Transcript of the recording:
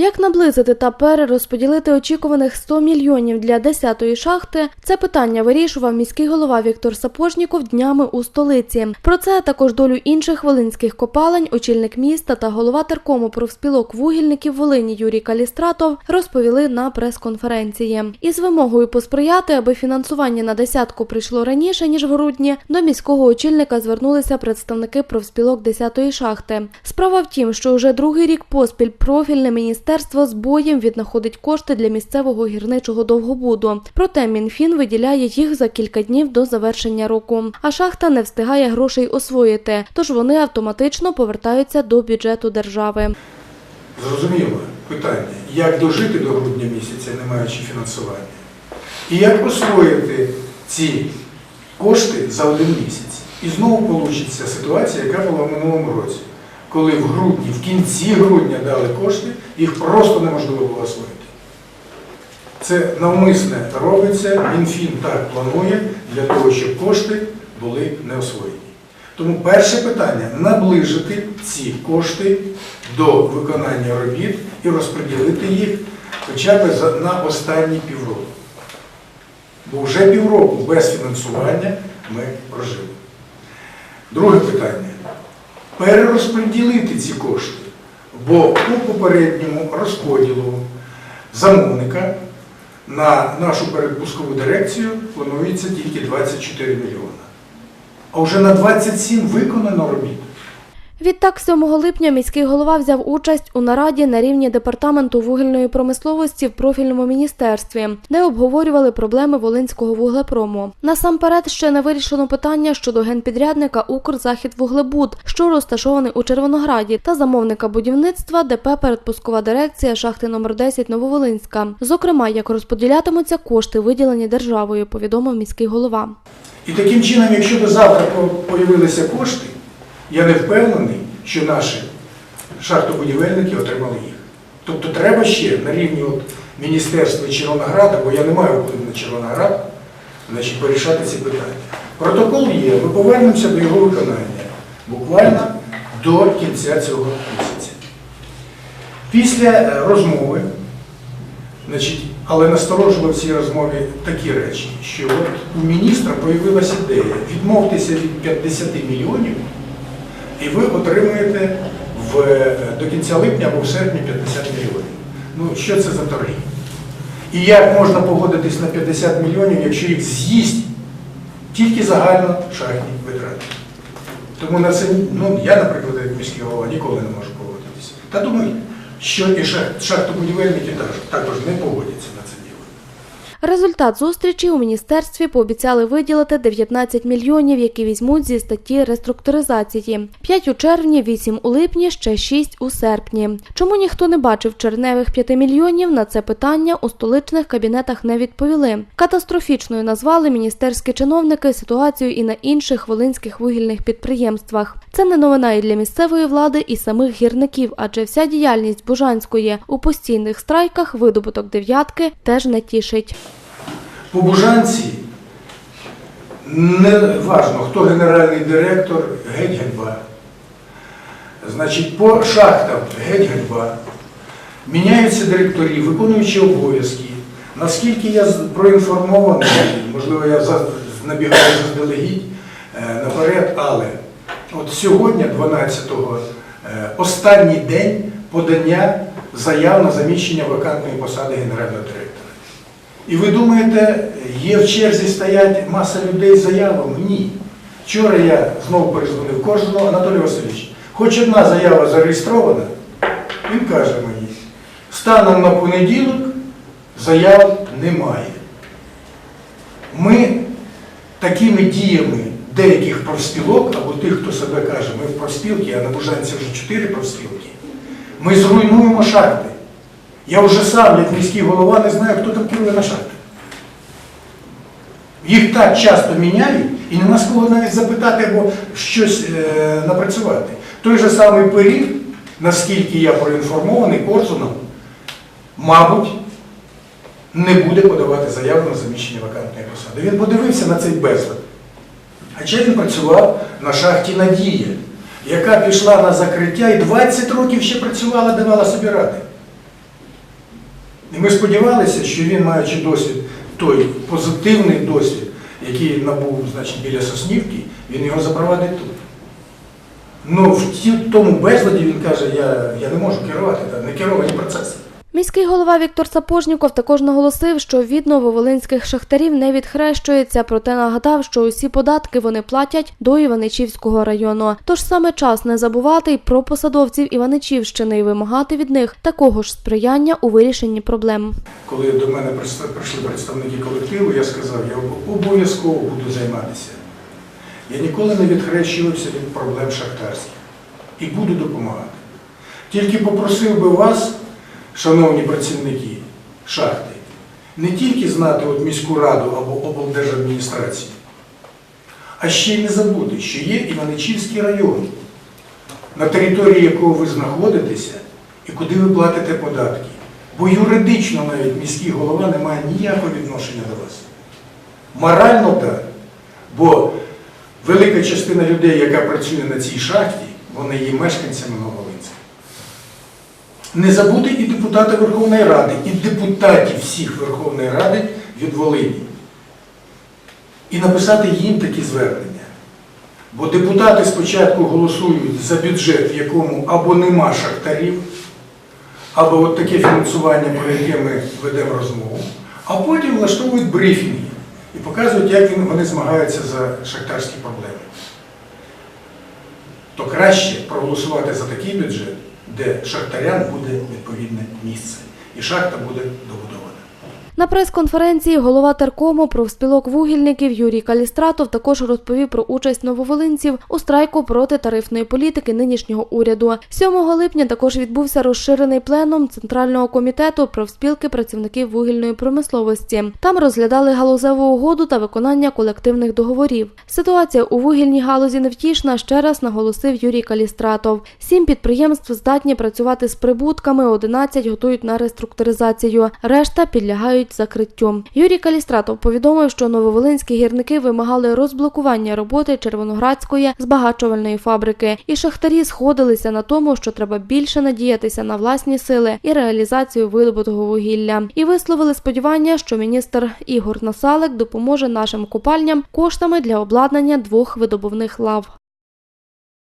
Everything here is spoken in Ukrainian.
Як наблизити та перерозподілити очікуваних 100 мільйонів для 10-ї шахти? Це питання вирішував міський голова Віктор Сапожніков днями у столиці. Про це також долю інших волинських копалень, очільник міста та голова теркому профспілок вугільників Волині Юрій Калістратов розповіли на прес-конференції. Із вимогою посприяти, аби фінансування на десятку прийшло раніше ніж в грудні. До міського очільника звернулися представники профспілок 10-ї шахти. Справа в тім, що вже другий рік поспіль профільне міністерство з боєм віднаходить кошти для місцевого гірничого довгобуду. Проте Мінфін виділяє їх за кілька днів до завершення року. А шахта не встигає грошей освоїти, тож вони автоматично повертаються до бюджету держави. Зрозуміло питання, як дожити до грудня місяця, не маючи фінансування, і як освоїти ці кошти за один місяць. І знову вийде ситуація, яка була в минулому році, коли в грудні, в кінці грудня дали кошти, їх просто неможливо було освоїти. Це навмисне робиться, Мінфін так планує для того, щоб кошти були не освоєні. Тому перше питання наближити ці кошти до виконання робіт і розподілити їх хоча б на останні півроку. Бо вже півроку без фінансування ми прожили. Друге питання. Перерозподілити ці кошти, бо у попередньому розподілу замовника на нашу передпускову дирекцію планується тільки 24 мільйона. А вже на 27 виконано робіт. Відтак, 7 липня міський голова взяв участь у нараді на рівні департаменту вугільної промисловості в профільному міністерстві, де обговорювали проблеми волинського вуглепрому. Насамперед ще не вирішено питання щодо генпідрядника «Укрзахідвуглебуд», що розташований у Червонограді, та замовника будівництва ДП «Передпускова дирекція шахти номер 10 Нововолинська. Зокрема, як розподілятимуться кошти, виділені державою, повідомив міський голова. І таким чином, якщо до завтра появилися кошти, я не впевнений, що наші шахтобудівельники отримали їх. Тобто треба ще на рівні от Міністерства Червонограда, бо я не маю впливу на Червоноград, значить, порішати ці питання. Протокол є, ми повернемося до його виконання буквально до кінця цього місяця. Після е, розмови, значить, але насторожили в цій розмові такі речі, що от у міністра появилася ідея відмовтеся від 50 мільйонів, і ви отримуєте в, е, до кінця липня або в серпні 50 мільйонів. Ну, що це за торги? І як можна погодитись на 50 мільйонів, якщо їх з'їсть тільки загально шахтні витрати? Тому на це, ну, я, наприклад, як міський голова, ніколи не можу погодитися. Та думаю, що і шахт, шахтобудівельники також, не погодяться на це. Результат зустрічі у міністерстві пообіцяли виділити 19 мільйонів, які візьмуть зі статті реструктуризації. 5 у червні, 8 у липні, ще 6 у серпні. Чому ніхто не бачив черневих 5 мільйонів? На це питання у столичних кабінетах не відповіли. Катастрофічною назвали міністерські чиновники ситуацію і на інших волинських вугільних підприємствах. Це не новина і для місцевої влади, і самих гірників, адже вся діяльність Бужанської у постійних страйках видобуток дев'ятки теж не тішить. По Бужанці не важно, хто генеральний директор, геть ганьба. Значить, по шахтам геть ганьба. Міняються директорі, виконуючі обов'язки. Наскільки я проінформований, можливо, я набігаю заздалегідь е, наперед, але от сьогодні, 12-го, е, останній день подання заяв на заміщення вакантної посади генерального директора. І ви думаєте, є в черзі стоять маса людей з заявами? Ні. Вчора я знову перезвонив Коржуну Анатолій Васильович. Хоч одна заява зареєстрована, він каже мені, станом на понеділок заяв немає. Ми такими діями деяких профспілок, або тих, хто себе каже, ми в профспілки, а на Бужанці вже чотири профспілки, ми зруйнуємо шахти. Я вже сам, як міський голова, не знаю, хто там керує на шахтах. Їх так часто міняють, і нема з кого навіть запитати або щось е, напрацювати. Той же самий пиріг, наскільки я проінформований Корсуном, мабуть, не буде подавати заяву на заміщення вакантної посади. Він подивився на цей безлад. Хоча він працював на шахті Надія, яка пішла на закриття і 20 років ще працювала, давала собі ради. Ми сподівалися, що він, маючи досвід, той позитивний досвід, який набув значить, біля Соснівки, він його запровадить тут. Ну, в тому безладі він каже, я, я не можу керувати, не керовані процеси. Міський голова Віктор Сапожніков також наголосив, що від нововолинських шахтарів не відхрещується, проте нагадав, що усі податки вони платять до Іваничівського району. Тож саме час не забувати й про посадовців Іваничівщини і вимагати від них такого ж сприяння у вирішенні проблем. Коли до мене прийшли представники колективу, я сказав, я обов'язково буду займатися. Я ніколи не відхрещувався від проблем шахтарських і буду допомагати. Тільки попросив би вас, шановні працівники шахти, не тільки знати от міську раду або облдержадміністрацію, а ще й не забути, що є Іваничівський район, на території якого ви знаходитеся і куди ви платите податки. Бо юридично навіть міський голова не має ніякого відношення до вас. Морально так. Бо велика частина людей, яка працює на цій шахті, вони є мешканцями Новолинська. Не забути і депутата Верховної Ради, і депутатів всіх Верховної Ради від Волині. І написати їм такі звернення. Бо депутати спочатку голосують за бюджет, в якому або нема шахтарів, або от таке фінансування, про яке ми ведемо розмову, а потім влаштовують брифінги і показують, як вони змагаються за шахтарські проблеми. То краще проголосувати за такий бюджет, де шахтарям буде відповідне місце, і шахта буде добудована. На прес-конференції голова теркому профспілок вугільників Юрій Калістратов також розповів про участь нововолинців у страйку проти тарифної політики нинішнього уряду. 7 липня також відбувся розширений пленум Центрального комітету профспілки працівників вугільної промисловості. Там розглядали галузеву угоду та виконання колективних договорів. Ситуація у вугільній галузі невтішна, ще раз наголосив Юрій Калістратов. Сім підприємств здатні працювати з прибутками, 11 готують на реструктуризацію, решта підлягають закриттю. Юрій Калістратов повідомив, що нововолинські гірники вимагали розблокування роботи Червоноградської збагачувальної фабрики, і шахтарі сходилися на тому, що треба більше надіятися на власні сили і реалізацію видобутого вугілля. І висловили сподівання, що міністр Ігор Насалик допоможе нашим копальням коштами для обладнання двох видобувних лав.